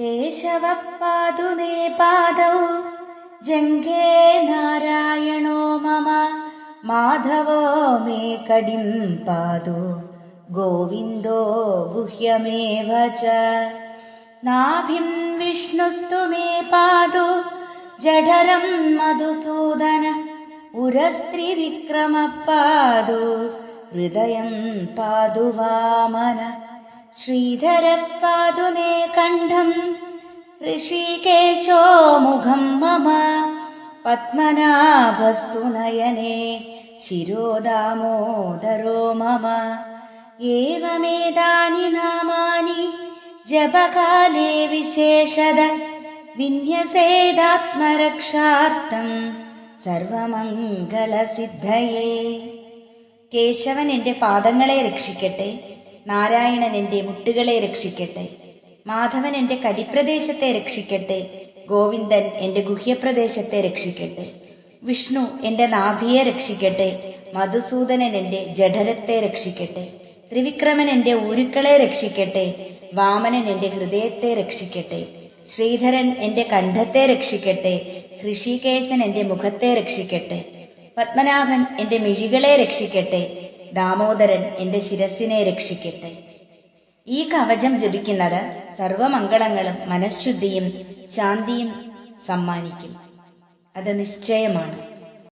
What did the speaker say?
केशवः पादु मे पादौ जङ्गे नारायणो मम। माधवो मे कडिं पादु गोविन्दो गुह्यमेव च। नाभिं विष्णुस्तु मे पादु। जठरं मधुसूदन। उरस्त्रिविक्रमपादु। हृदयं पादु वामन। പാതു വാമന ശ്രീധര പാതു मुखं മുഖം മമ പത്മനാഭസ്തു നയനെ ശിരോദാമോദരോ മമ. ഏവമേതാനി നാമാനി ജപകാലേ വിശേഷത വിന്യസേതാത്മരക്ഷാർത്ഥം സർവമംഗളസിദ്ധയേ. കേശവൻ എന്റെ പാദങ്ങളെ രക്ഷിക്കട്ടെ. നാരായണൻ എന്റെ മുട്ടുകളെ രക്ഷിക്കട്ടെ. മാധവൻ എന്റെ കടിപ്രദേശത്തെ രക്ഷിക്കട്ടെ. ഗോവിന്ദൻ എന്റെ ഗുഹ്യപ്രദേശത്തെ രക്ഷിക്കട്ടെ. വിഷ്ണു എന്റെ നാഭിയെ രക്ഷിക്കട്ടെ. മധുസൂദനൻ എന്റെ ജഠരത്തെ രക്ഷിക്കട്ടെ. ത്രിവിക്രമൻ എന്റെ ഊരുക്കളെ രക്ഷിക്കട്ടെ. വാമനൻ എന്റെ ഹൃദയത്തെ രക്ഷിക്കട്ടെ. ശ്രീധരൻ എന്റെ കണ്ഠത്തെ രക്ഷിക്കട്ടെ. ഋഷികേശൻ എന്റെ മുഖത്തെ രക്ഷിക്കട്ടെ. പത്മനാഭൻ എന്റെ മിഴികളെ രക്ഷിക്കട്ടെ. ദാമോദരൻ എന്റെ ശിരസിനെ രക്ഷിക്കട്ടെ. ഈ കവചം ജപിക്കുന്നത് സർവമംഗളങ്ങളും മനഃശുദ്ധിയും ശാന്തിയും സമ്മാനിക്കും. അത് നിശ്ചയമാണ്.